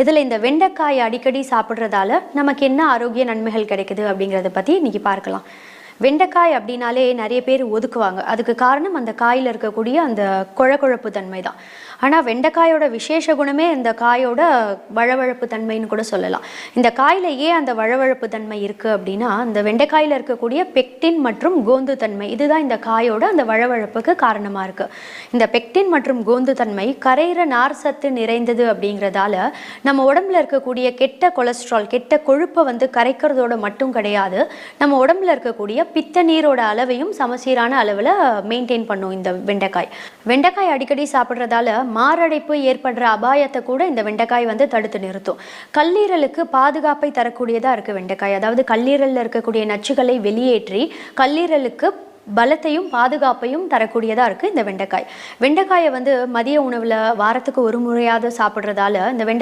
இதில் இந்த வெண்டைக்காய் அடிக்கடி சாப்பிட்றதால நமக்கு என்ன ஆரோக்கிய நன்மைகள் கிடைக்குது அப்படிங்கிறத பற்றி இன்றைக்கி பார்க்கலாம். வெண்டைக்காய் அப்படின்னாலே நிறைய பேர் ஒதுக்குவாங்க. அதுக்கு காரணம் அந்த காயில் இருக்கக்கூடிய அந்த குழகுழப்பு தன்மை தான் ஆனால் வெண்டைக்காயோட விசேஷ குணமே இந்த காயோட வழவழப்பு தன்மைன்னு கூட சொல்லலாம். இந்த காயில் ஏன் அந்த வழவழப்பு தன்மை இருக்குது அப்படின்னா அந்த வெண்டைக்காயில் இருக்கக்கூடிய பெக்டின் மற்றும் கோந்து தன்மை இதுதான் இந்த காயோட அந்த வழவழப்புக்கு காரணமாக இருக்குது இந்த பெக்டின் மற்றும் கோந்து தன்மை கரையிற நார் சத்து நிறைந்தது அப்படிங்கிறதால நம்ம உடம்புல இருக்கக்கூடிய கெட்ட கொலஸ்ட்ரால் கெட்ட கொழுப்பை வந்து கரைக்கிறதோட மட்டும் கிடையாது நம்ம உடம்புல இருக்கக்கூடிய பித்த நீரோட அளவையும் சமசீரான அளவில் மெயின்டைன் பண்ணும் இந்த வெண்டைக்காய். வெண்டைக்காய் அடிக்கடி சாப்பிட்றதால மாரடைப்பு ஏற்படுற அபாயத்தை கூட இந்த வெண்டைக்காய் வந்து தடுத்து நிறுத்தும். கல்லீரலுக்கு பாதுகாப்பை தரக்கூடியதாக இருக்குது வெண்டைக்காய். அதாவது கல்லீரலில் இருக்கக்கூடிய நச்சுகளை வெளியேற்றி கல்லீரலுக்கு பலத்தையும் பாதுகாப்பையும் தரக்கூடியதாக இருக்குது இந்த வெண்டைக்காய். வெண்டைக்காயை வந்து மதிய உணவில் வாரத்துக்கு ஒரு முறையாவது சாப்பிட்றதால இந்த வெண்டை